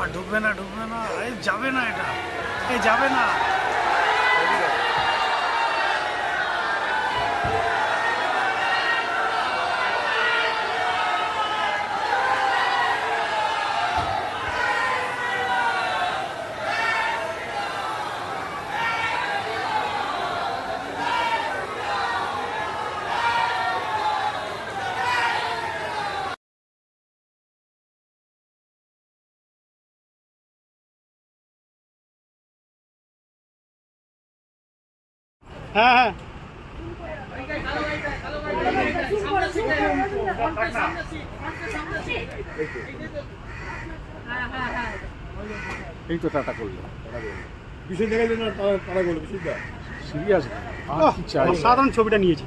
আর ঢুকবে না ঢুকবে না। এই যাবে না এটা। এই যাবে না। হ্যাঁ হ্যাঁ। এই তো টাটা করল। বিশেষ জায়গায় জন্য তারা- তারা বলবে সিরিয়াস? আর ওহ, কি সাধারণ ছবিটা নিয়েছি।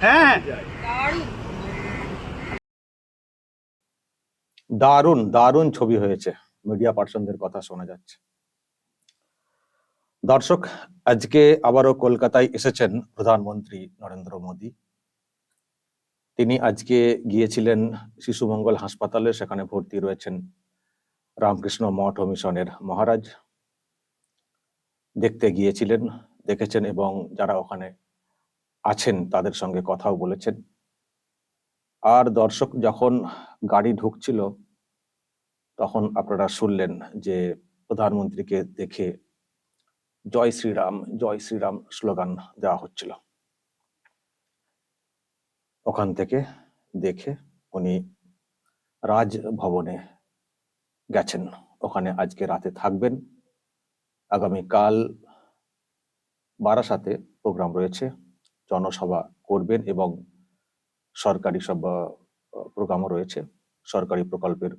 হ্যাঁ হ্যাঁ। দারুণ দারুণ ছবি হয়েছে। মিডিয়া পার্সনদের কথা শোনা যাচ্ছে। দর্শক, আজকে আবারও কলকাতায় এসেছেন প্রধানমন্ত্রী নরেন্দ্র মোদী। তিনি আজকে গিয়েছিলেন শিশু মঙ্গল হাসপাতালে, সেখানে ভর্তি রয়েছেন রামকৃষ্ণ মঠ ও মিশনের মহারাজ। দেখতে গিয়েছিলেন, দেখেছেন এবং যারা ওখানে আছেন তাদের সঙ্গে কথাও বলেছেন। আর দর্শক, যখন গাড়ি ঢুকছিল, তখন আপনারা শুনলেন যে প্রধানমন্ত্রীকে দেখে জয় শ্রীরাম জয় শ্রীরাম স্লোগান দেওয়া হচ্ছিল। ওখান থেকে দেখে উনি রাজভবনে গেছেন। ওখানে আজকে রাতে থাকবেন। আগামীকাল বারাসাতে প্রোগ্রাম রয়েছে। জনসভা করবেন এবং সরকারি সব প্রোগ্রামও রয়েছে। সরকারি প্রকল্পের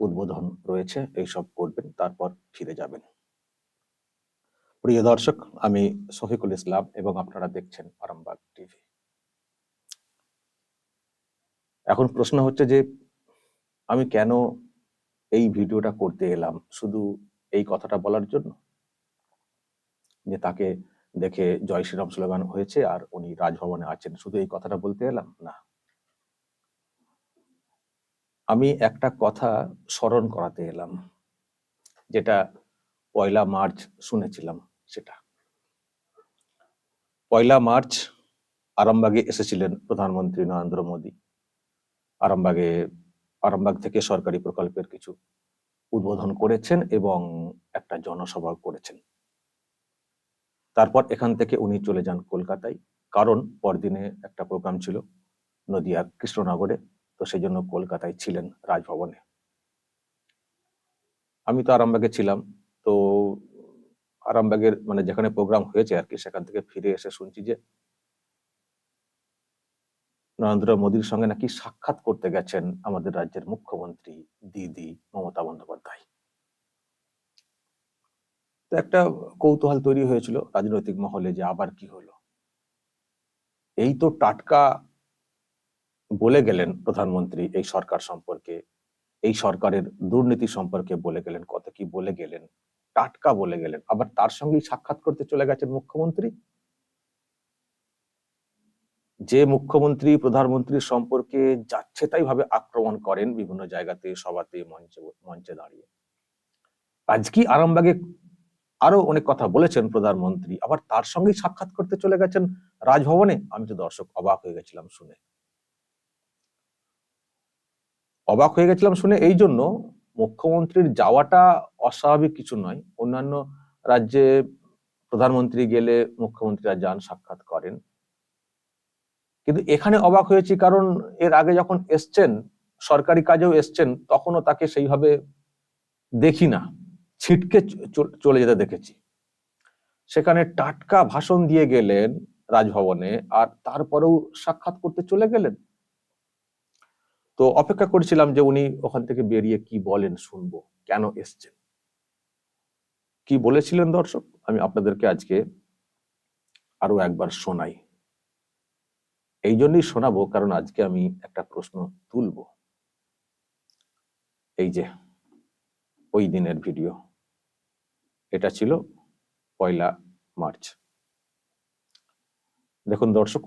উদ্বোধন রয়েছে। এইসব করবেন, তারপর ফিরে যাবেন। প্রিয় দর্শক, আমি শফিকুল ইসলাম এবং আপনারা দেখছেন আরামবাগ টিভি। এখন প্রশ্ন হচ্ছে যে, আমি কেন এই ভিডিওটা করতে এলাম? শুধু এই কথাটা বলার জন্য? যে তাকে দেখে জয় শ্রীরাম স্লোগান হয়েছে আর উনি রাজভবনে আছেন, শুধু এই কথাটা বলতে এলাম? না। আমি একটা কথা স্মরণ করাতে এলাম, যেটা পয়লা মার্চ শুনেছিলাম। সেটা। পয়লা মার্চ আরামবাগে এসেছিলেন প্রধানমন্ত্রী নরেন্দ্র মোদী। আরামবাগে, আরামবাগ থেকে সরকারি প্রকল্পের কিছু উদ্বোধন করেছেন এবং একটা জনসভা করেছেন। তারপর এখান থেকে উনি চলে যান কলকাতায়। কারণ পরদিনে একটা প্রোগ্রাম ছিল নদিয়ার কৃষ্ণনগরে, তো সেই জন্য কলকাতায় ছিলেন রাজভবনে। আমি তো আরামবাগে ছিলাম, তো আরামবাগের মানে যেখানে প্রোগ্রাম হয়েছে আর কি, সেখান থেকে ফিরে এসে শুনছি যে নরেন্দ্র মোদীর সঙ্গে নাকি সাক্ষাৎ করতে গেছেন আমাদের রাজ্যের মুখ্যমন্ত্রী দিদি মমতা বন্দ্যোপাধ্যায়। তো একটা কৌতূহল তৈরি হয়েছিল রাজনৈতিক মহলে যে আবার কি হলো। এই তো টাটকা বলে গেলেন প্রধানমন্ত্রী এই সরকার সম্পর্কে, এই সরকারের দুর্নীতি সম্পর্কে বলে গেলেন, কত কি বলে গেলেন। টাটকা বলে গেলেন। আবার তার সঙ্গেই সাক্ষাৎ করতে চলে গেছেন মুখ্যমন্ত্রী। যে মুখ্যমন্ত্রী, প্রধানমন্ত্রীর সম্পর্কে যাচ্ছে তাই ভাবে আক্রমণ করেন বিভিন্ন জায়গাতে, সভাতে, মঞ্চে মঞ্চে দাঁড়িয়ে। আজকে আরামবাগে আরও অনেক কথা বলেছেন প্রধানমন্ত্রী। আবার তার সঙ্গেই সাক্ষাৎ করতে চলে গেছেন রাজভবনে। আমি তো দর্শক অবাক হয়ে গেছিলাম শুনে। অবাক হয়ে গেছিলাম শুনে। এই জন্য মুখ্যমন্ত্রীর যাওয়াটা অস্বাভাবিক কিছু নয়। অন্যান্য রাজ্যে প্রধানমন্ত্রী গেলে মুখ্যমন্ত্রীরা যান, সাক্ষাৎ করেন। কিন্তু এখানে অবাক হয়েছি কারণ এর আগে যখন এসছেন, সরকারি কাজেও এসছেন, তখনও তাকে সেইভাবে দেখি না। ছিটকে চলে যেতে দেখেছি। সেখানে টাটকা ভাষণ দিয়ে গেলেন রাজভবনে আর তারপরেও সাক্ষাৎ করতে চলে গেলেন। তো অপেক্ষা করছিলাম যে উনি ওখান থেকে বেরিয়ে কি বলেন শুনব, কেন এসছেন? কি বলেছিলেন দর্শক? আমি আপনাদেরকে আজকে আরও একবার শোনাই। এই জন্যই শোনাবো, কারণ আজকে আমি একটা প্রশ্ন তুলবো। এই যে, ওই দিনের ভিডিও। এটা ছিল পয়লা মার্চ। দেখুন দর্শক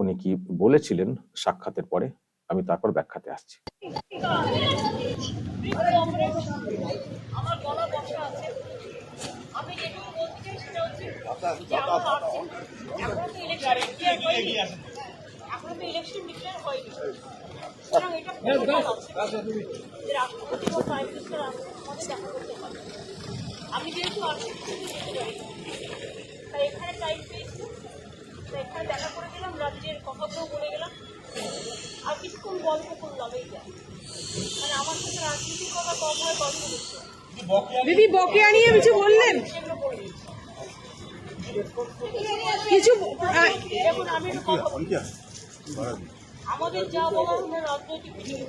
উনি কি বলেছিলেন সাক্ষাতের পরে? আমি তারপর ব্যাখ্যাতে আসছি। আমি যেটুকু বলতে চাই সেটা গল্প করলাম এই মানে আমার সাথে রাজনীতির কথা কম হয় গল্প দিদি বকেয়া নিয়ে কিছু বললেন কিছু আমি কথা বলি আমাদের যা বলার হলো রাজনৈতিক বিষয়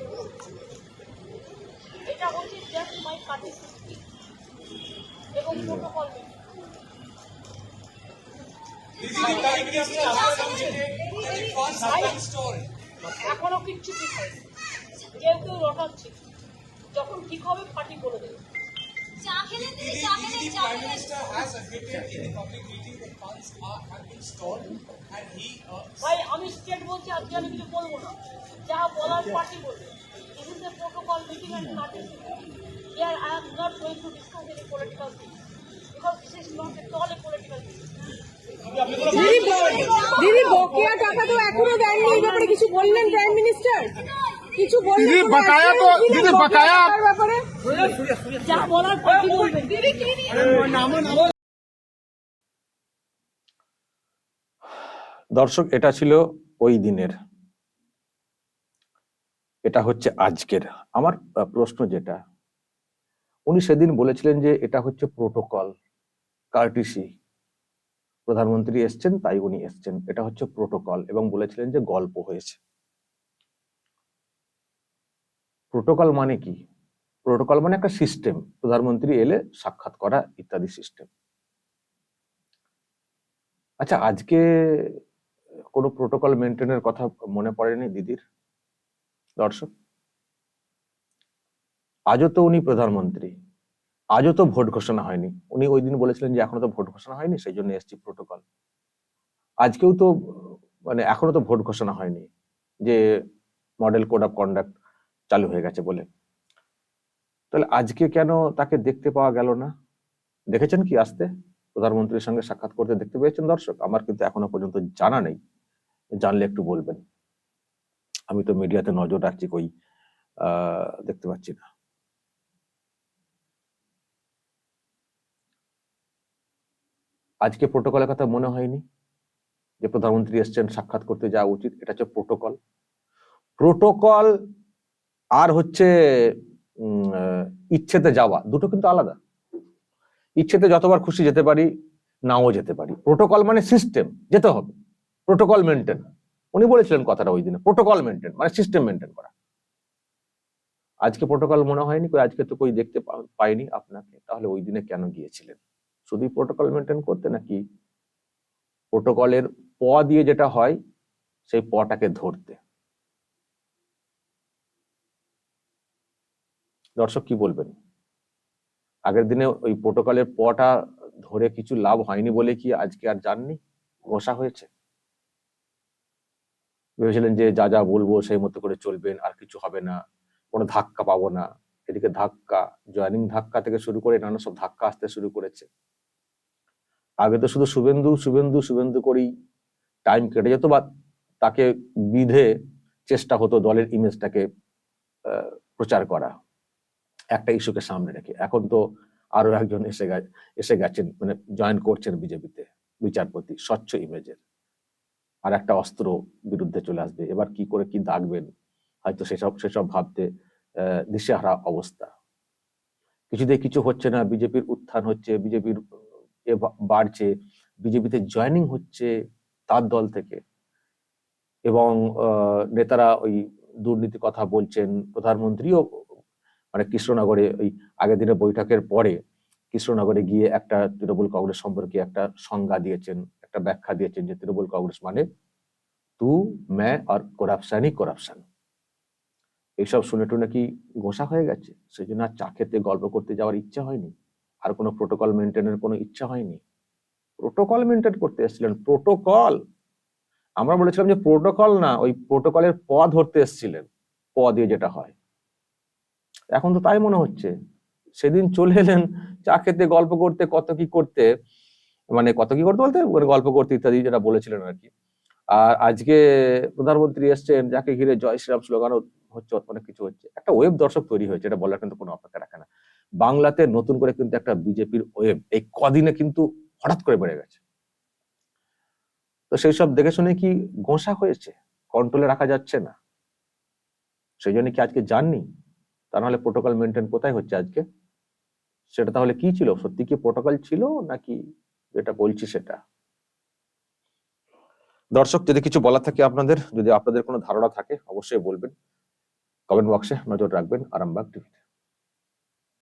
এটা হচ্ছে জাস্ট মাই পার্টিসিপেট এবং প্রোটোকল এখনও কিচ্ছু ঠিক হয়নি। কেউ কেউ রটাচ্ছে যখন ঠিক হবে পার্টি বলে দেবে। has admitted in public meeting that funds are, have been stalled and he ভাই আমি স্টেট বলছি আজকে আমি কিছু বলব না। যা বলার পার্টি বলবে অল এ পলিটিক্যাল থিং দিদি ব- দিদি বকেয়া টাকা তো এখনও দেননি এই ব্যাপারে কিছু বললেন প্রাইম মিনিস্টার? কিছু বললেন তো- দিদি, বকেয়া। ব্যাপারে? যা বলার পার্টি বলবে দিদি কি দর্শক এটা ছিল ওই দিনের। এটা হচ্ছে আজকের। আমার প্রশ্ন যেটা উনি সেদিন বলেছিলেন যে এটা হচ্ছে প্রোটোকল কার্টিসি। প্রধানমন্ত্রী এসছেন, তাই উনি এসছেন। এটা হচ্ছে প্রোটোকল এবং বলেছিলেন যে গল্প হয়েছে। প্রোটোকল মানে কি? প্রোটোকল মানে একটা সিস্টেম। প্রধানমন্ত্রী এলে সাক্ষাৎ করা ইত্যাদি সিস্টেম। আচ্ছা আজকে কোনো প্রোটোকল মেনটেনের কথা মনে পড়েনি দিদির? দর্শক? আজও তো উনি প্রধানমন্ত্রী। আজও তো ভোট ঘোষণা হয়নি। উনি ওই দিন বলেছিলেন যে এখনও তো ভোট ঘোষণা হয়নি, সেই জন্য এসছি প্রোটোকল আজকেও তো মানে এখনও তো ভোট ঘোষণা হয়নি যে মডেল কোড অফ কন্ডাক্ট চালু হয়ে গেছে বলে। তাহলে আজকে কেন তাকে দেখতে পাওয়া গেল না? দেখেছেন কি আসতে? প্রধানমন্ত্রীর সঙ্গে সাক্ষাৎ করতে দেখতে পেয়েছেন দর্শক? আমার কিন্তু এখনও পর্যন্ত জানা নেই। জানলে একটু বলবেন। আমি তো মিডিয়াতে নজর রাখছি কই দেখতে পাচ্ছি না। আজকে প্রোটোকলের কথা মনে হয়নি যে প্রধানমন্ত্রী এসছেন, সাক্ষাৎ করতে যাওয়া উচিত, এটা হচ্ছে প্রোটোকল প্রোটোকল আর হচ্ছে ইচ্ছেতে যাওয়া, দুটো কিন্তু আলাদা। ইচ্ছেতে যতবার খুশি যেতে পারি, নাও যেতে পারি। প্রোটোকল মানে সিস্টেম যেতে হবে। প্রোটোকল মেনটেন উনি বলেছিলেন কথাটা ওই দিনে প্রোটোকল মেনটেন মানে সিস্টেম মেনটেন করা। আজকে প্রোটোকল মনে হয়নি আজকে তো কই দেখতে পাইনি আপনাকে, তাহলে ওই দিনে কেন গিয়েছিলেন? শুধুই প্রোটোকল মেনটেন করতে নাকি প্রোটোকলের প দিয়ে যেটা হয়, সেই পটাকে ধরতে। দর্শক কি বলবেন? আগের দিনে ওই প্রোটোকলের পটা ধরে কিছু লাভ হয়নি বলে কি আজকে আর জাননি? ঘোষা হয়েছে? ভেবেছিলেন যে যা যা বলব সেই মতো করে চলবেন, আর কিছু হবে না, কোনো ধাক্কা পাবো না। এদিকে ধাক্কা জয়নিং ধাক্কা থেকে শুরু করে নানা সব ধাক্কা আসতে শুরু করেছে। আগে তো শুধু শুভেন্দু শুভেন্দু শুভেন্দু করেই টাইম কেটে যেত বা তাকে বিধে চেষ্টা হতো দলের ইমেজটাকে প্রচার করা। একটা ইস্যুকে সামনে রেখে। এখন তো আরও একজন এসে এসে গেছেন মানে জয়েন করছেন বিজেপিতে, বিচারপতি, স্বচ্ছ ইমেজের আর একটা অস্ত্র বিরুদ্ধে চলে আসবে। এবার কি করে কি দাগবেন? হয়তো সেসব সেসব ভাবতে দিশেহারা অবস্থা। কিছুতে কিছু হচ্ছে না। বিজেপির উত্থান হচ্ছে, বিজেপির বাড়ছে, বিজেপিতে জয়েনিং হচ্ছে তার দল থেকে। এবং নেতারা ওই দুর্নীতি কথা বলছেন, প্রধানমন্ত্রীও মানে কৃষ্ণনগরে ওই আগের দিনের বৈঠকের পরে কৃষ্ণনগরে গিয়ে একটা তৃণমূল কংগ্রেস সম্পর্কে একটা সংজ্ঞা দিয়েছেন, একটা ব্যাখ্যা দিয়েছেন যে তৃণমূল কংগ্রেস মানে তু ম্যা আর করাপশনই করাপশন এইসব শুনে টুনে কি ঘোষা হয়ে গেছে? সেই জন্য আর চা খেতে, গল্প করতে যাওয়ার ইচ্ছা হয়নি। আর কোনো প্রোটোকল মেনটেনের কোনো ইচ্ছা হয়নি। প্রোটোকল মেনটেন করতে এসেছিলেন। প্রোটোকল আমরা বলেছিলাম যে প্রোটোকল না, ওই প্রোটোকলের প ধরতে এসেছিলেন প দিয়ে যেটা হয়। এখন তো তাই মনে হচ্ছে। সেদিন চলে এলেন, চা খেতে, গল্প করতে, কত কি করতে মানে কত কি করতে বলতে মানে গল্প করতে ইত্যাদি যেটা বলেছিলেন আর কি। আর আজকে প্রধানমন্ত্রী এসছেন, যাকে ঘিরে জয় শ্রীরাম স্লোগানও হচ্ছে অনেক কিছু হচ্ছে। একটা ওয়েব দর্শক তৈরি হয়েছে, এটা বলার কিন্তু কোনো অপেক্ষা রাখে না। বাংলাতে নতুন করে কিন্তু একটা বিজেপির ওয়েব, এই কদিনে কিন্তু হঠাৎ করে বেড়ে গেছে। তো সেই সব দেখে শুনে কি গোঁসা হয়েছে? কন্ট্রোলে রাখা যাচ্ছে না। সেই জন্য কি আজকে যাননি? তা নাহলে প্রোটোকল মেনটেন কোথায় হচ্ছে আজকে? সেটা তাহলে কি ছিল? সত্যি কি প্রোটোকল ছিল নাকি যেটা বলছি সেটা? দর্শক, যদি কিছু বলার থাকে আপনাদের, যদি আপনাদের কোনো ধারণা থাকে, অবশ্যই বলবেন। কমেন্ট বক্সে নজর রাখবেন, আরামবাগ টিভিতে